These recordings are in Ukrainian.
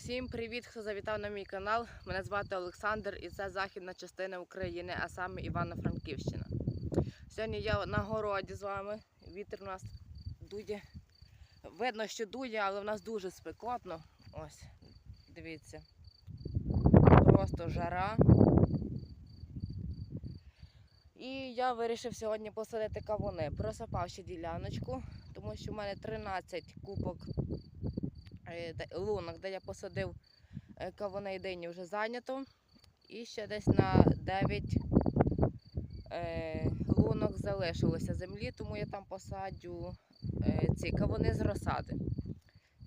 Всім привіт, хто завітав на мій канал. Мене звати Олександр і це західна частина України, а саме Івано-Франківщина. Сьогодні я на городі з вами. Вітер у нас дує. Видно, що дує, але в нас дуже спекотно. Ось, дивіться. Просто жара. І я вирішив сьогодні посадити кавуни. Просапав ще діляночку, тому що в мене 13 кубок лунок, де я посадив е, кавуни дині вже зайнято. І ще десь на 9 е, лунок залишилося землі, тому я там посадю е, ці кавуни з розсади.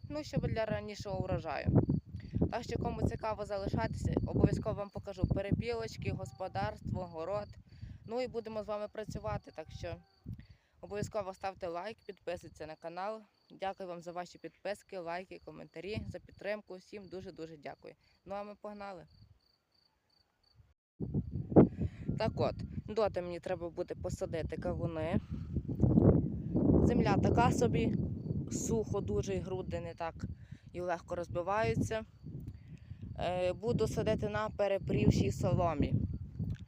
Ну, щоб для ранішого урожаю. Так що кому цікаво залишатися, обов'язково вам покажу перепілочки, господарство, город. Ну і будемо з вами працювати. Так що обов'язково ставте лайк, підписуйтесь на канал. Дякую вам за ваші підписки, лайки, коментарі, за підтримку. Всім дуже-дуже дякую. Ну а ми погнали. Так от, доти мені треба буде посадити кавуни. Земля така собі, сухо, дуже і груди не так і легко розбиваються. Е, Буду садити на перепрівшій соломі.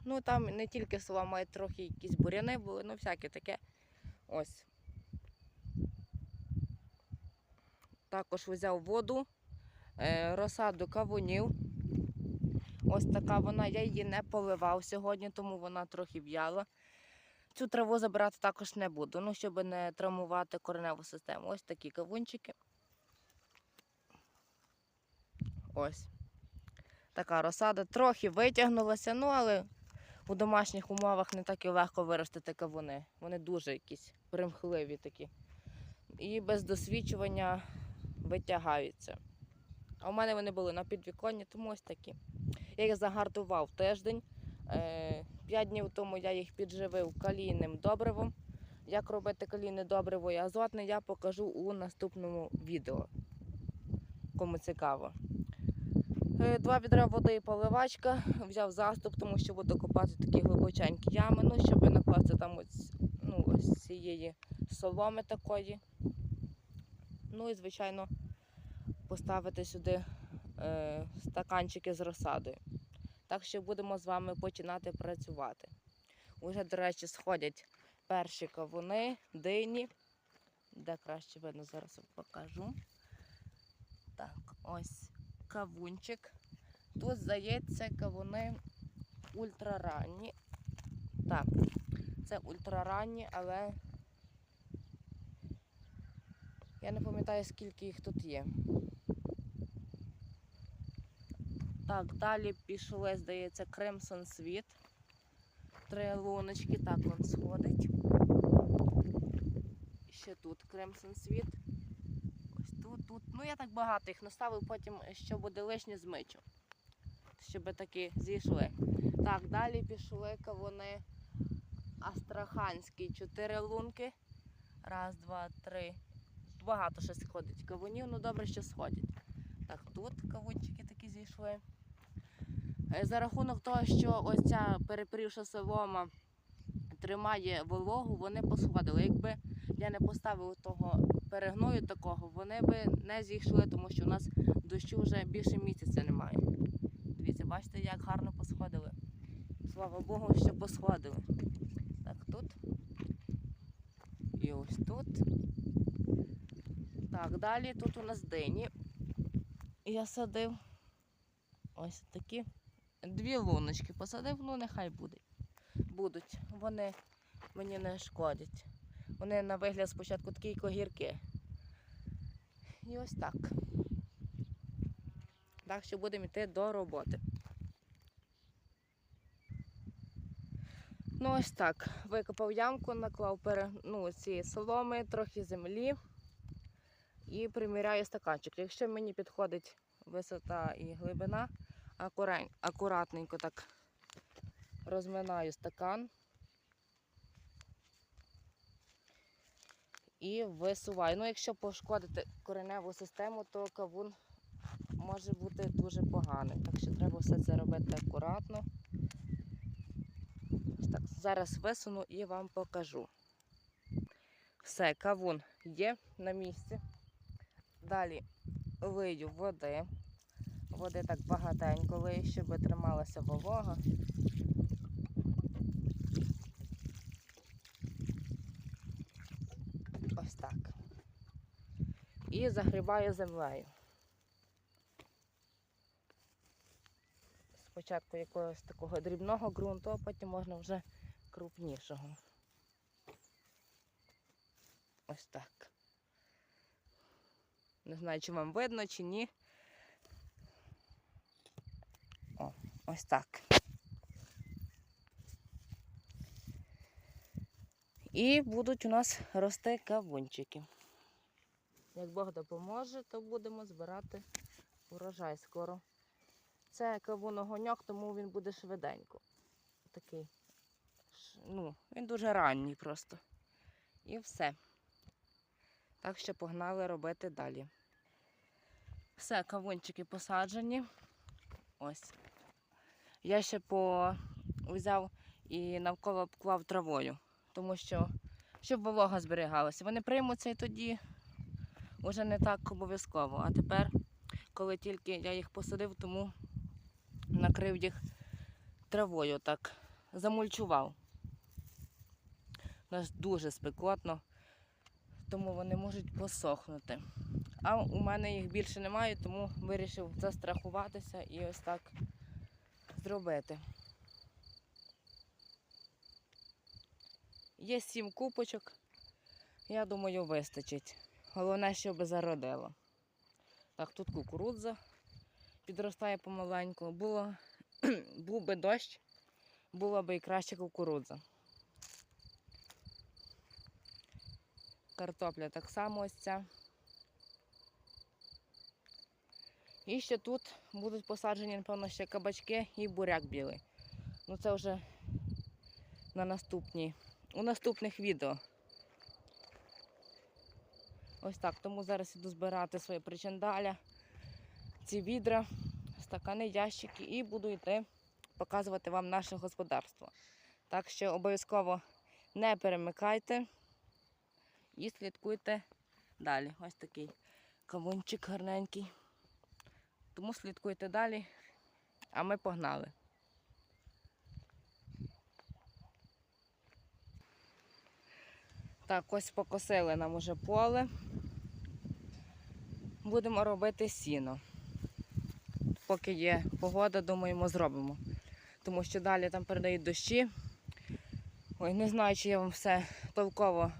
Ну там не тільки солома, а й трохи якісь буряни були, ну всяке таке. Ось. Також взяв воду, е, розсаду кавунів. Ось така вона, я її не поливав сьогодні, тому вона трохи в'яла. Цю траву забирати також не буду, ну, щоб не травмувати кореневу систему. Ось такі кавунчики. Ось. Така розсада трохи витягнулася, ну але у домашніх умовах не так і легко виростити кавуни. Вони дуже якісь примхливі такі. І без досвідчування витягаються. А у мене вони були на підвіконні, тому ось такі. Я їх загартував тиждень. Е, П'ять днів тому я їх підживив калійним добривом. Як робити калійне добриво і азотне, я покажу у наступному відео. Кому цікаво. Е, Два відра води і поливачка. Взяв заступ, тому що буду копати такі глибоченькі ями, ну, щоб накласти там ось, ну, ось цієї соломи такої. Ну і, звичайно, поставити сюди е, стаканчики з розсадою. Так що будемо з вами починати працювати. Уже, до речі, сходять перші кавуни, дині. Де краще видно, зараз покажу. Так, ось кавунчик. Тут, здається, кавуни ультраранні. Так, це ультраранні, але я не пам'ятаю, скільки їх тут є. Так, далі пішли, здається, Crimson Світ. Три луночки, так він сходить. Ще тут Crimson Світ. Ось тут, тут. Ну я так багато їх наставив, потім що буде лишнє змичу. Щоб таки зійшли. Так, далі пішли кавуни Астраханські. Чотири лунки. Раз, два, три. Багато ще сходить кавунів, ну добре, що сходять. Так, тут кавунчики такі зійшли. Е, За рахунок того, що ось ця перепрівша солома тримає вологу, вони посходили. Якби я не поставив того перегною такого, вони би не зійшли, тому що у нас дощу вже більше місяця немає. Дивіться, бачите, як гарно посходили. Слава Богу, що посходили. Так, тут. І ось тут. Так, далі тут у нас дині. Я садив ось такі дві луночки посадив, ну нехай буде. будуть. Вони мені не шкодять. Вони на вигляд спочатку такі когірки. І ось так. Так що будемо йти до роботи. Ну ось так. Викопав ямку, наклав пере... ну, ці соломи, трохи землі і приміряю стаканчик. Якщо мені підходить висота і глибина, акуратненько так розминаю стакан і висуваю. Ну, якщо пошкодити кореневу систему, то кавун може бути дуже поганим. Так що треба все це робити акуратно. Так, зараз висуну і вам покажу. Все, кавун є на місці. Далі лию води. Води так багатенько лию, щоб трималася волога. Ось так. І загрібаю землею. Спочатку якогось такого дрібного ґрунту, а потім можна вже крупнішого. Ось так. Не знаю, чи вам видно, чи ні. О, ось так. І будуть у нас рости кавунчики. Як Бог допоможе, то будемо збирати урожай скоро. Це кавуногоньок, тому він буде швиденько. Такий. Ну, він дуже ранній просто. І все. Так що погнали робити далі. Все, кавунчики посаджені. Ось. Я ще по... взяв і навколо обклав травою, тому що щоб волога зберігалася. Вони приймуться і тоді вже не так обов'язково. А тепер, коли тільки я їх посадив, тому накрив їх травою так, замульчував. У нас дуже спекотно, тому вони можуть посохнути. А у мене їх більше немає, тому вирішив застрахуватися і ось так зробити. Є сім купочок, я думаю, вистачить. Головне, щоб зародило. Так, тут кукурудза підростає помаленьку. Було, був би дощ, була би і краща кукурудза. Картопля так само ось ця. І ще тут будуть посаджені, напевно, ще кабачки і буряк білий. Ну це вже на наступні, у наступних відео. Ось так. Тому зараз іду збирати своє причандаля, ці відра, стакани, ящики і буду йти показувати вам наше господарство. Так що обов'язково не перемикайте і слідкуйте далі. Ось такий кавунчик гарненький. Тому слідкуйте далі, а ми погнали. Так, ось покосили нам уже поле. Будемо робити сіно. Поки є погода, думаємо, зробимо. Тому що далі там передають дощі. Ой, не знаю, чи я вам все толково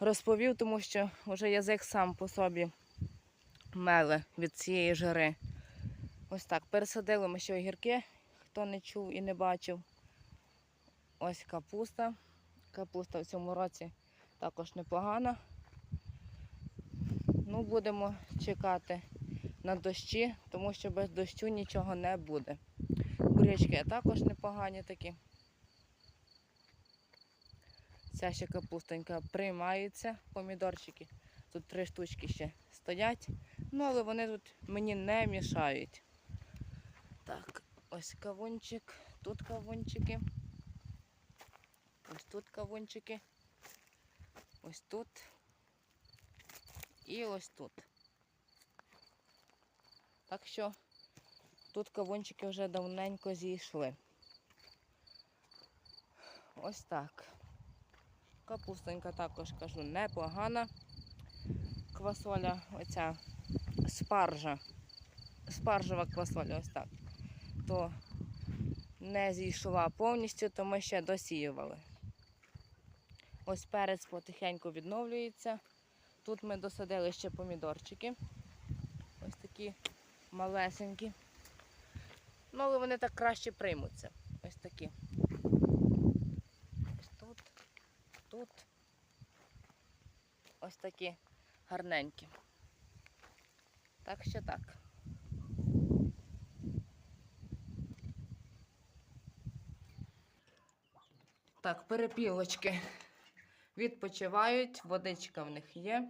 розповів, тому що вже язик сам по собі меле від цієї жари. Ось так. Пересадили ми ще огірки, хто не чув і не бачив. Ось капуста. Капуста в цьому році також непогана. Ну, будемо чекати на дощі, тому що без дощу нічого не буде. Бурячки також непогані такі. Ця ще капустонька приймається, помідорчики. Тут три штучки ще стоять. Ну, але вони тут мені не мішають. Так, ось кавунчик, тут кавунчики. Ось тут кавунчики. Ось тут. І ось тут. Так що тут кавунчики вже давненько зійшли. Ось так. Капустонька також кажу непогана. Квасоля, оця спаржа. Спаржева квасоля, ось так. То не зійшла повністю, то ми ще досіювали. Ось перець потихеньку відновлюється. Тут ми досадили ще помідорчики. Ось такі малесенькі. Ну, але вони так краще приймуться. Ось такі. Ось тут, тут. Ось такі гарненькі. Так що так. Так, перепілочки відпочивають, водичка в них є.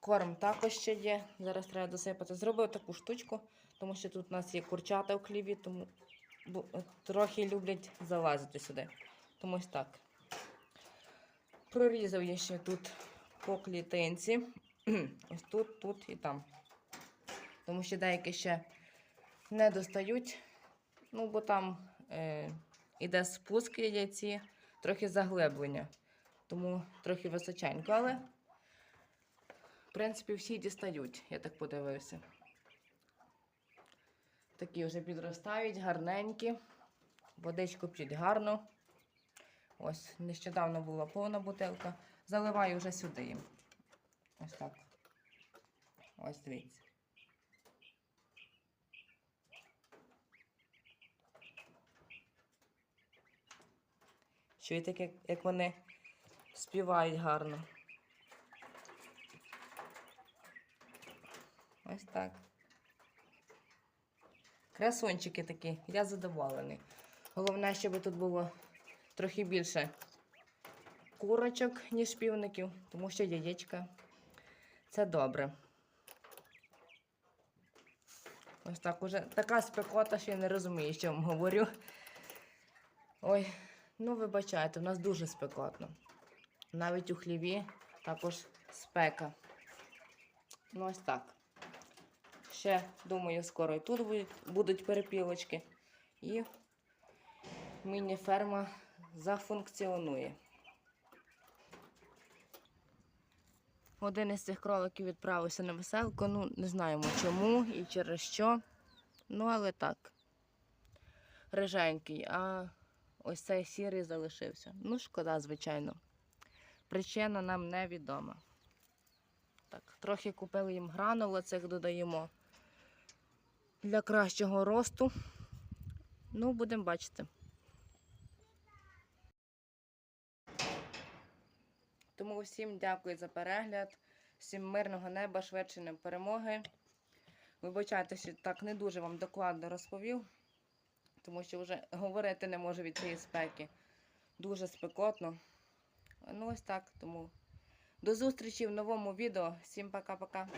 Корм також ще є. Зараз треба досипати. Зробив таку штучку, тому що тут у нас є курчата в хліві, тому трохи люблять залазити сюди. Тому ось так. Прорізав я ще тут по клітинці. Ось тут, тут і там. тому що деякі ще не достають. Ну, бо там е, іде спуск яйці, трохи заглиблення, тому трохи височенько, але в принципі всі дістають, я так подивився. Такі вже підростають, гарненькі. Водичку п'ють гарно. Ось, нещодавно була повна бутилка. Заливаю вже сюди. Ось так. Ось дивіться. Чуєте, як, як вони співають гарно. Ось так. Красунчики такі, я задоволений. Головне, щоб тут було трохи більше курочок, ніж півників, тому що яєчка це добре. Ось так уже така спекота, що я не розумію, що вам говорю. Ой, ну вибачайте, у нас дуже спекотно. Навіть у хліві також спека. Ну, ось так. Ще, думаю, скоро і тут будуть перепілочки. І міні-ферма зафункціонує. Один із цих кроликів відправився на веселку. Ну, не знаємо чому і через що. Ну, але так. Риженький, а ось цей сірий залишився. Ну, шкода, звичайно. Причина нам невідома. Так, трохи купили їм гранул, цих додаємо для кращого росту. Ну, будемо бачити. Тому всім дякую за перегляд. Всім мирного неба, швидше перемоги. Вибачайте, що так не дуже вам докладно розповів, тому що вже говорити не можу від цієї спеки. Дуже спекотно. Ну, ось так. Тому до зустрічі в новому відео. Всім пока-пока.